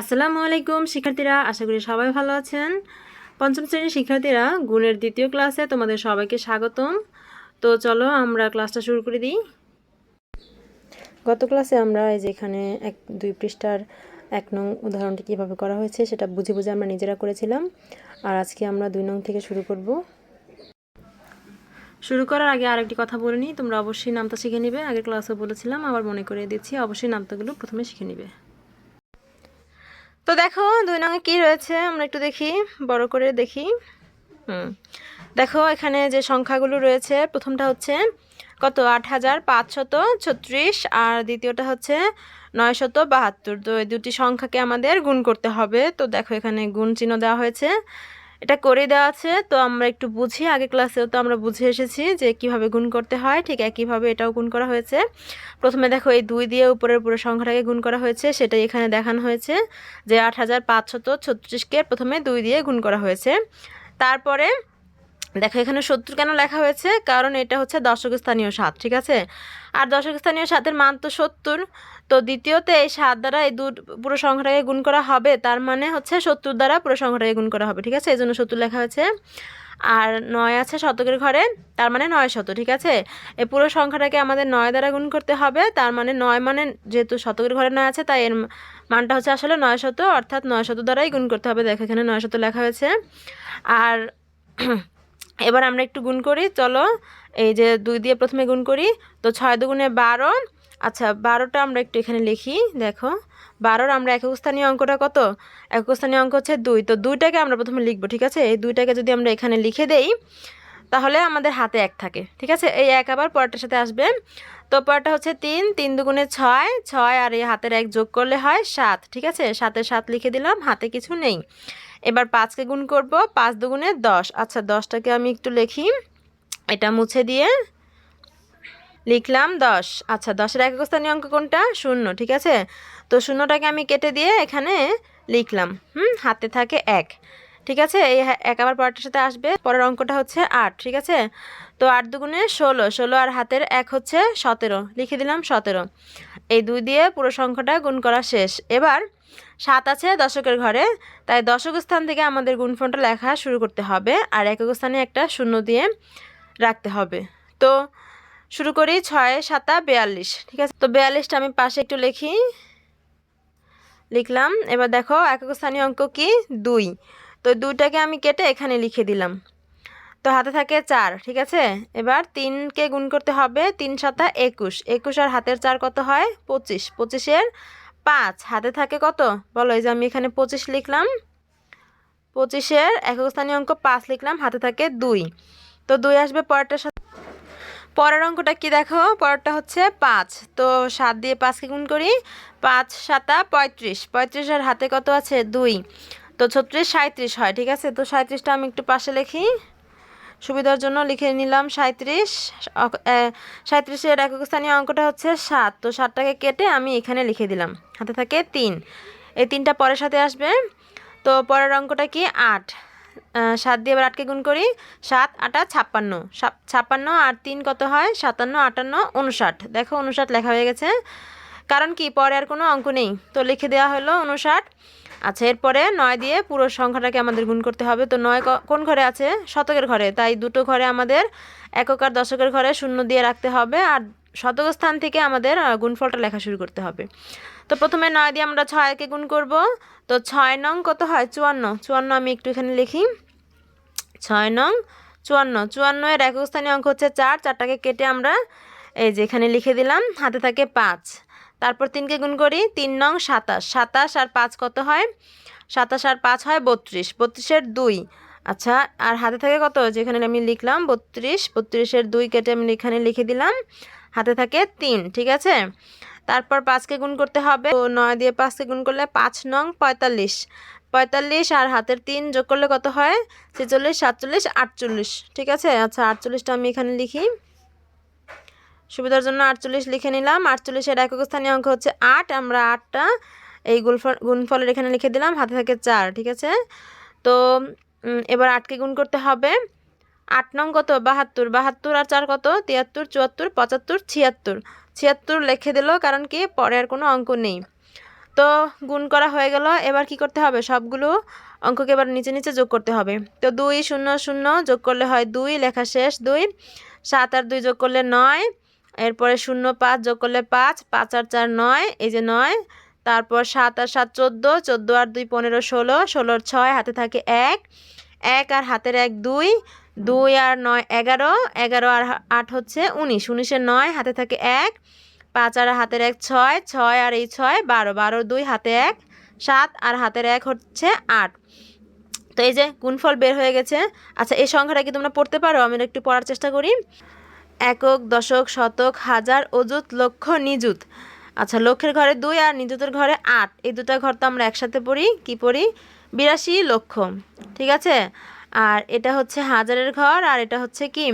আসসালামু আলাইকুম, শিক্ষার্থীরা, আশা করি সবাই ভালো আছেন। পঞ্চম শ্রেণির শিক্ষার্থীরা, গুণের দ্বিতীয় ক্লাসে তোমাদের সবাইকে স্বাগতম। তো চলো আমরা ক্লাসটা শুরু করে দিই। গত ক্লাসে আমরা এই যে এখানে এক, দুই পৃষ্ঠার এক নং উদাহরণটি কীভাবে করা হয়েছে সেটা বুঝে বুঝে আমরা নিজেরা করেছিলাম। আর আজকে আমরা দুই নং থেকে শুরু করব। শুরু করার আগে আরেকটি কথা বলে নিই, তোমরা অবশ্যই নামটা শিখে নিবে। আগের ক্লাসে বলেছিলাম, আবার মনে করে দিচ্ছি, অবশ্যই নামতাগুলো প্রথমে শিখে নিবে। তো দেখো, দুই নঙে কি রয়েছে? আমরা একটু দেখি, বড় করে দেখি। দেখো, এখানে যে সংখ্যাগুলো রয়েছে, প্রথমটা হচ্ছে কত? আট হাজার পাঁচশত ছত্রিশ আর দ্বিতীয়টা হচ্ছে নয়শত বাহাত্তর। তো এই দুটি সংখ্যাকে আমাদের গুণ করতে হবে। তো দেখো, এখানে গুণ চিহ্ন দেওয়া হয়েছে। এটা করে দেওয়া আছে, তো আমরা একটু বুঝি। আগে ক্লাসেও তো আমরা বুঝে এসেছি যে কীভাবে গুণ করতে হয়, ঠিক একইভাবে এটাও গুণ করা হয়েছে। প্রথমে দেখো এই দুই দিয়ে উপরের পুরো সংখ্যাটাকে গুণ করা হয়েছে, সেটাই এখানে দেখানো হয়েছে যে আট হাজার পাঁচশত ছত্রিশকে প্রথমে দুই দিয়ে গুণ করা হয়েছে। তারপরে দেখো এখানে সত্তর কেন লেখা হয়েছে? কারণ এটা হচ্ছে দশক স্থানীয় সাত, ঠিক আছে? আর দশক স্থানীয় সাতের মান তো সত্তর তো দ্বিতীয়তে এই সাত দ্বারা এই দু পুরো সংখ্যাটাকে গুণ করা হবে, তার মানে হচ্ছে সত্তর দ্বারা পুরো সংখ্যাটাকে গুণ করা হবে, ঠিক আছে? এই জন্য সত্তর লেখা হয়েছে, আর নয় আছে শতকের ঘরে, তার মানে নয় শত, ঠিক আছে? এই পুরো সংখ্যাটাকে আমাদের নয় দ্বারা গুণ করতে হবে, তার মানে নয় মানে যেহেতু শতকের ঘরে নয় আছে, তাই এর মানটা হচ্ছে আসলে নয় শত, অর্থাৎ নয় শত দ্বারাই গুণ করতে হবে। দেখো এখানে নয় শত লেখা হয়েছে, আর এবার আমরা একটু গুণ করি, চলো, এই যে দুই দিয়ে প্রথমে গুণ করি, তো ছয় দুগুণে বারো আচ্ছা বারোটা আমরা একটু এখানে লিখি, দেখো। বারোর আমরা একক স্থানীয় অঙ্কটা কত? একক স্থানীয় অঙ্ক হচ্ছে দুই। তো দুইটাকে আমরা প্রথমে লিখব, ঠিক আছে? এই দুইটাকে যদি আমরা এখানে লিখে দেই, তাহলে আমাদের হাতে এক থাকে, ঠিক আছে? এই এক আবার পরেরটার সাথে আসবে। তো পরেরটা হচ্ছে তিন তিন দুগুণে ছয় ছয় আর এই হাতের এক যোগ করলে হয় সাত, ঠিক আছে? সাতের সাত লিখে দিলাম, হাতে কিছু নেই। এবার পাঁচকে গুণ করব, পাঁচ দুগুণে দশ। আচ্ছা দশটাকে আমি একটু লিখি, এটা মুছে দিয়ে লিখলাম দশ। আচ্ছা দশের একক স্থানীয় অঙ্ক কোনটা? শূন্য, ঠিক আছে? তো শূন্যটাকে আমি কেটে দিয়ে এখানে লিখলাম। হুম, হাতে থাকে এক। ঠিক আছে? এই এক আবার পরেরটার সাথে আসবে। পরের অঙ্কটা হচ্ছে আট, ঠিক আছে? তো আট দুগুণে ষোলো ষোলো আর হাতের এক হচ্ছে সতেরো। লিখে দিলাম সতেরো। এই দুই দিয়ে পুরো সংখ্যাটা গুণ করা শেষ। এবার সাত আছে দশকের ঘরে। তাই দশক স্থান থেকে আমাদের গুণফলটা লেখা শুরু করতে হবে। আর একক স্থানে একটা শূন্য দিয়ে রাখতে হবে। তো শুরু করি ছয় সাতা বেয়াল্লিশ। ঠিক আছে? তো বেয়াল্লিশটা আমি পাশে একটু লিখি। লিখলাম। এবার দেখো একক স্থানীয় অঙ্ক কি? দুই। তো দুইটাকে আমি কেটে এখানে লিখে দিলাম। তো হাতে থাকে চার, ঠিক আছে? এবার তিনকে গুণ করতে হবে তিন সাতা একুশ। একুশ আর হাতের চার কত হয়? পঁচিশ। পঁচিশের পাঁচ। হাতে থাকে কত? বলো, এই যে আমি এখানে পঁচিশ লিখলাম। পঁচিশের একক স্থানীয় অঙ্ক পাঁচ লিখলাম। হাতে থাকে দুই। তো দুই আসবে পরেরটার সাথে পরের অঙ্কটা কি দেখো? পরেরটা হচ্ছে পাঁচ। তো সাত দিয়ে পাঁচকে গুণ করি, পাঁচ, সাতা পঁয়ত্রিশ পঁয়ত্রিশ। আর হাতে কত আছে? দুই। তো ছত্রিশ সাঁত্রিশ হয়, ঠিক আছে? তো সাঁত্রিশটা আমি একটু পাশে লিখি। সুবিধার জন্য লিখে নিলাম সাঁত্রিশ সাঁত্রিশের একক স্থানীয় অঙ্কটা হচ্ছে সাত। তো সাতটাকে কেটে আমি এখানে লিখে দিলাম। হাতে থাকে তিন। এই তিনটা পরের সাথে আসবে। তো পরের অঙ্কটা কি? আট। সাত দিয়ে এবার আটকে গুণ করি। সাত, আটা, ছাপ্পান্ন। ছাপ্পান্ন আর তিন কত হয়? সাতান্ন, আটান্ন, উনষাট। দেখো উনষাট লেখা হয়ে গেছে। কারণ কি? পরে আর কোনো অঙ্ক নেই। তো লিখে দেওয়া হলো উনষাট। আচ্ছা এরপরে নয় দিয়ে পুরো সংখ্যাটাকে আমাদের গুণ করতে হবে। তো নয় কোন ঘরে আছে? শতকের ঘরে। তাই দুটো ঘরে আমাদের একক আর দশকের ঘরে শূন্য দিয়ে রাখতে হবে। আর শতক স্থান থেকে আমাদের গুণফলটা লেখা শুরু করতে হবে। তো প্রথমে নয় দিয়ে আমরা ছয়কে গুণ করব। তো ছয় নং কত হয়? চুয়ান্ন। চুয়ান্ন আমি একটু এখানে লিখি। ছয় নং, চুয়ান্ন। চুয়ান্ন এর একক স্থানীয় অঙ্ক হচ্ছে চার। চারটাকে কেটে আমরা এই যে এখানে লিখে দিলাম। হাতে থাকে পাঁচ। তারপর তিনকে গুণ করি, তিন নং সাতাশ। সাতাশ আর পাঁচ কত হয়? সাতাশ আর পাঁচ হয় বত্রিশ। বত্রিশের দুই। আচ্ছা আর হাতে থাকে কত? যেখানে আমি লিখলাম বত্রিশ। বত্রিশের দুই কেটে আমি এখানে লিখে দিলাম। হাতে থাকে তিন, ঠিক আছে? তারপর পাঁচকে গুণ করতে হবে। তো নয় দিয়ে পাঁচকে গুণ করলে পাঁচ নং পঁয়তাল্লিশ। পঁয়তাল্লিশ আর হাতের তিন যোগ করলে কত হয়? ছেচল্লিশ, সাতচল্লিশ, আটচল্লিশ। ঠিক আছে? আচ্ছা আটচল্লিশটা আমি এখানে লিখি। সুবিধার জন্য আটচল্লিশ লিখে নিলাম। আটচল্লিশের একক স্থানীয় অঙ্ক হচ্ছে আট। আমরা আটটা এই গুণফল গুণফলের এখানে লিখে দিলাম। হাতে থাকে চার। ঠিক আছে? তো এবার আটকে গুণ করতে হবে। আট নং কত? বাহাত্তর। বাহাত্তর আর চার কত? তিয়াত্তর, চুয়াত্তর, পঁচাত্তর, ছিয়াত্তর। ছিয়াত্তর লিখে দিল, কারণ কি পরে আর কোনো অঙ্ক নেই। তো গুণ করা হয়ে গেল, এবার কি করতে হবে? সবগুলো অঙ্ককে এবার নিচে নিচে যোগ করতে হবে। তো দুই শূন্য শূন্য যোগ করলে হয় দুই, লেখা শেষ দুই। সাত আর দুই যোগ করলে নয়, এরপরে শূন্য পাঁচ যোগ করলে পাঁচ পাঁচ আর চার নয়, এই যে নয়। তারপর সাত আর সাত চোদ্দ চোদ্দ আর দুই পনেরো ষোলো, ষোলোর ছয় হাতে থাকে এক এক আর হাতের এক দুই দুই আর নয় এগারো এগারো আর আট হচ্ছে উনিশ। উনিশের নয়, হাতে থাকে এক। পাঁচ আর হাতের এক, ছয়। ছয় আর এই ছয়, বারো। বারো দুই, হাতে এক। সাত আর হাতের এক হচ্ছে আট। তো এই যে গুণফল বের হয়ে গেছে। আচ্ছা এই সংখ্যাটা কি তোমরা পড়তে পারো? আমি একটু পড়ার চেষ্টা করি। একক, দশক, শতক, হাজার, অযুত, লক্ষ, নিযুত। আচ্ছা লক্ষের ঘরে দুই আর নিযুতের ঘরে আট। এই দুটা ঘর তো আমরা একসাথে পড়ি। কি পড়ি? বিরাশি লক্ষ। ঠিক আছে? আর এটা হচ্ছে হাজারের ঘর, আর এটা হচ্ছে কি?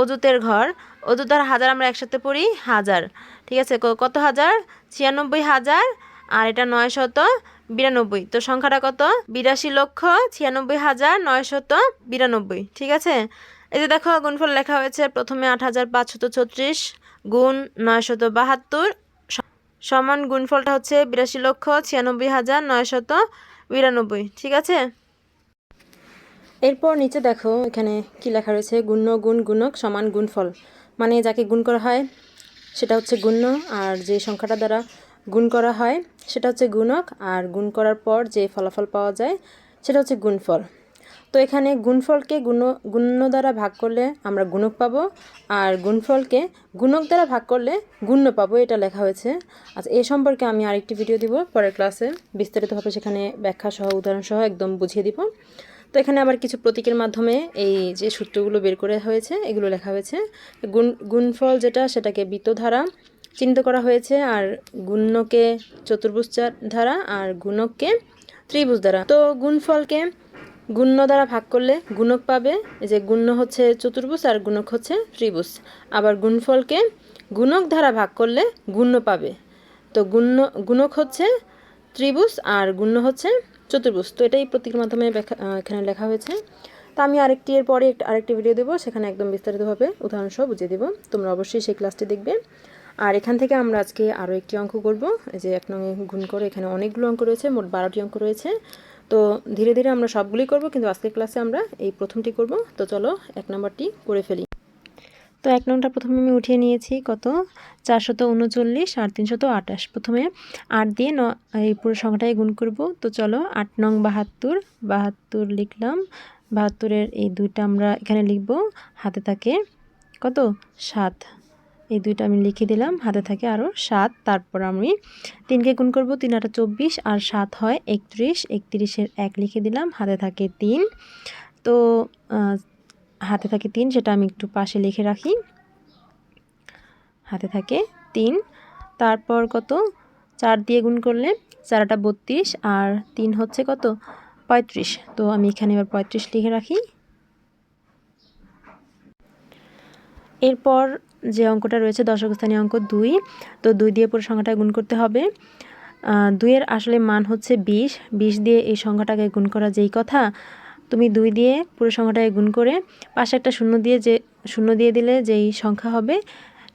অজুতের ঘর। অজুত আর হাজার আমরা একসাথে পড়ি হাজার। ঠিক আছে? কত হাজার? ছিয়ানব্বই হাজার, আর এটা নয় শত বিরানব্বই। তো সংখ্যাটা কত? বিরাশি লক্ষ ছিয়ানব্বই হাজার নয় শত বিরানব্বই। ঠিক আছে? এই যে দেখো, গুণফল লেখা হয়েছে, প্রথমে আট হাজার পাঁচশত ছত্রিশ গুণ নয় শত বাহাত্তর সমান গুণফলটা হচ্ছে বিরাশি লক্ষ ছিয়ানব্বই হাজার নয় শত বিরানব্বই। ঠিক আছে? এরপর নিচে দেখো এখানে কি লেখা রয়েছে, গুণ্য, গুণ, গুণক সমান গুণফল। মানে যাকে গুণ করা হয়, সেটা হচ্ছে গুণ্য, আর যে সংখ্যাটা দ্বারা গুণ করা হয়, সেটা হচ্ছে গুণক, আর গুণ করার পর যে ফলাফল পাওয়া যায়, সেটা হচ্ছে গুণফল। তো এখানে গুণফলকে গুণ, গুণ্য দ্বারা ভাগ করলে আমরা গুণক পাবো, আর গুণফলকে গুণক দ্বারা ভাগ করলে গুণ্য পাবো, এটা লেখা হয়েছে। আচ্ছা এ সম্পর্কে আমি আরেকটি ভিডিও দিব, পরের ক্লাসে বিস্তারিতভাবে সেখানে ব্যাখ্যা সহ উদাহরণ সহ একদম বুঝিয়ে দিব। তো এখানে আবার কিছু প্রতীকের মাধ্যমে এই যে সূত্রগুলো বের করে হয়েছে, এগুলো লেখা হয়েছে। গুণ, গুণফল যেটা, সেটাকে বৃত্ত ধারা চিহ্নিত করা হয়েছে, আর গুণ্যকে চতুর্ভুজ ধারা আর গুণককে ত্রিভুজ দ্বারা তো গুণফলকে গুণ্য দ্বারা ভাগ করলে গুণক পাবে যে গুণ্য হচ্ছে চতুর্ভুজ, আর গুণক হচ্ছে ত্রিভুজ। আবার গুণফলকে গুণক দ্বারা ভাগ করলে গুণ্য পাবে। তো গুণ্য, গুণক হচ্ছে ত্রিভুজ, আর গুণ্য হচ্ছে চতুর্ভুজ। তো এটাই প্রতীকের মাধ্যমে এখানে লেখা হয়েছে। তো আমি আরেকটি এর পরে আরেকটি ভিডিও দেবো, সেখানে একদম বিস্তারিতভাবে উদাহরণ সহ বুঝিয়ে দেবো। তোমরা অবশ্যই সেই ক্লাসটি দেখবে। আর এখান থেকে আমরা আজকে আরও একটি অঙ্ক করব যে এক নঙে গুণ করে এখানে অনেকগুলো অঙ্ক রয়েছে, মোট বারোটি অঙ্ক রয়েছে। তো ধীরে ধীরে আমরা সবগুলোই করব, কিন্তু আজকের ক্লাসে আমরা এই প্রথমটি করব। তো চলো এক নম্বরটি করে ফেলি। তো এক নংটা প্রথমে আমি উঠিয়ে নিয়েছি কত? চারশত উনচল্লিশ আর তিনশত আঠাশ প্রথমে আট দিয়ে ন, এই পুরো সংখ্যাটাই গুণ করব। তো চলো আট নং বাহাত্তর বাহাত্তর লিখলাম। বাহাত্তরের এই দুইটা আমরা এখানে লিখব, হাতে থাকে কত? সাত। এই দুইটা আমি লিখে দিলাম, হাতে থাকে আরও সাত। তারপর আমি তিনকে গুণ করব, তিন আটা চব্বিশ আর সাত হয় একত্রিশ। একত্রিশের এক লিখে দিলাম, হাতে থাকে তিন। তো হাতে থাকে তিন, সেটা আমি একটু পাশে লিখে রাখি। হাতে থাকে তিন, তারপর কত? চার দিয়ে গুণ করলে চারাটা বত্রিশ, আর তিন হচ্ছে কত? পঁয়ত্রিশ। তো আমি এখানে এবার পঁয়ত্রিশ লিখে রাখি। এরপর যে অঙ্কটা রয়েছে দশক স্থানীয় অঙ্ক দুই, তো দুই দিয়ে পুরো সংখ্যাটা গুণ করতে হবে। দুইয়ের আসলে মান হচ্ছে বিশ। বিশ দিয়ে এই সংখ্যাটাকে গুণ করা যেই কথা তুমি দুই দিয়ে পুরো সংখ্যাটাকে গুণ করে পাশে একটা শূন্য দিয়ে যে, শূন্য দিয়ে দিলে যেই সংখ্যা হবে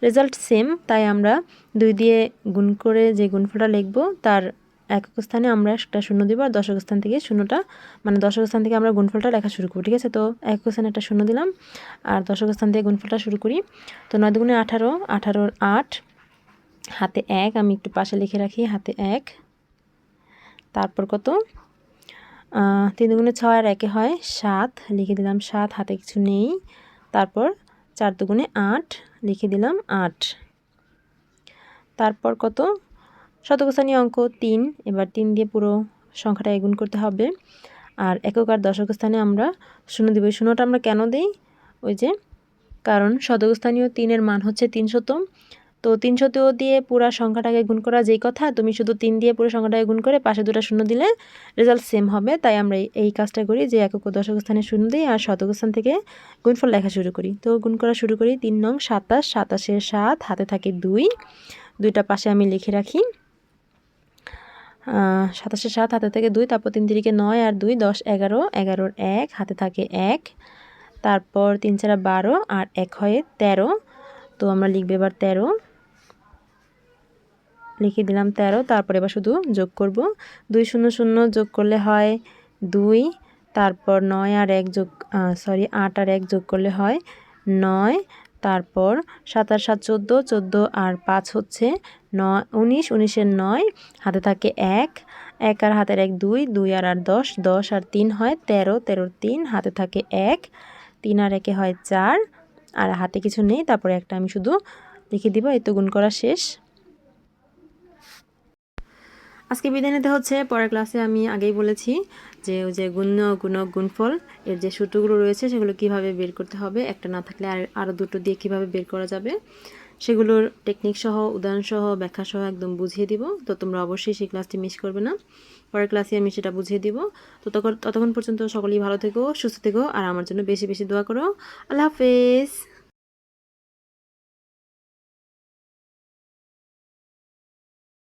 রেজাল্ট সেম তাই আমরা দুই দিয়ে গুণ করে যে গুণফলটা লিখব, তার একক স্থানে আমরা একটা শূন্য দিব আর দশক স্থান থেকে শূন্যটা মানে দশক স্থান থেকে আমরা গুণফলটা লেখা শুরু করব, ঠিক আছে? তো একক স্থানে একটা শূন্য দিলাম আর দশক স্থান থেকে গুণফলটা শুরু করি। তো নয় দুগুণে আঠারো, আঠারোর আট, হাতে এক, আমি একটু পাশে লিখে রাখি, হাতে এক, তারপর কত? তিন দুগুণে ছয় আর একে হয় সাত, লিখে দিলাম সাত, হাতে কিছু নেই। তারপর চার দুগুণে আট, লিখে দিলাম আট। তারপর কত? শতকস্থানীয় অঙ্ক তিন, এবার তিন দিয়ে পুরো সংখ্যাটা এগুণ করতে হবে। আর একক আর দশক স্থানে আমরা শূন্য দিব। শূন্যটা আমরা কেন দিই? ওই যে, কারণ শতকস্থানীয় তিনের মান হচ্ছে তিনশত তো তিনশো তিনশত দিয়ে পুরো সংখ্যাটাকে গুণ করা যেই কথা তুমি শুধু তিন দিয়ে পুরো সংখ্যাটাকে গুণ করে পাশে দুটো শূন্য দিলে রেজাল্ট সেম হবে। তাই আমরা এই- কাজটা করি যে একক দশক স্থানে শূন্য দিই আর শতক স্থান থেকে গুণফল লেখা শুরু করি। তো গুণ করা শুরু করি তিন নং সাতাশ সাতাশের সাত হাতে থাকে দুই। দুইটা পাশে আমি লিখে রাখি। আহ, সাতাশের সাত হাতে থাকে দুই তারপর তিন তিরিকে নয় আর দুই দশ এগারো এগারোর এক হাতে থাকে এক। তারপর তিন চারা বারো আর এক হয়ে তেরো। তো আমরা লিখবে এবার তেরো। লিখে দিলাম তেরো, তারপর এবার শুধু যোগ করব। দুই শূন্য শূন্য যোগ করলে হয় দুই, তারপর নয় আর এক যোগ সরি আট আর এক যোগ করলে হয় নয়, তারপর সাত আর সাত চোদ্দ চোদ্দ আর পাঁচ হচ্ছে নয়, উনিশ, উনিশের নয়, হাতে থাকে এক এক আর হাতের এক দুই দুই আর আর দশ দশ আর তিন হয় তেরো, তেরোর তিন, হাতে থাকে এক, তিন আর একে হয় চার, আর হাতে কিছু নেই, তারপরে একটা আমি শুধু লিখে দিব এই তো গুণ করা শেষ। আজকে বিদায় নিতে হচ্ছে। পরের ক্লাসে আমি আগেই বলেছি যে ওই যে গুণ গুণক গুণফল এর যে সূত্রগুলো রয়েছে সেগুলো কীভাবে বের করতে হবে, একটা না থাকলে আর আরও দুটো দিয়ে কীভাবে বের করা যাবে, সেগুলোর টেকনিক সহ, উদাহরণ সহ, ব্যাখ্যা সহ একদম বুঝিয়ে দিব। তো তোমরা অবশ্যই সেই ক্লাসটি মিস করবে না। পরের ক্লাসে আমি সেটা বুঝিয়ে দিব। তো তখন, ততক্ষণ পর্যন্ত সকলেই ভালো থেকো, সুস্থ থেকো, আর আমার জন্য বেশি বেশি দোয়া করো। আল্লাহ হাফেজ।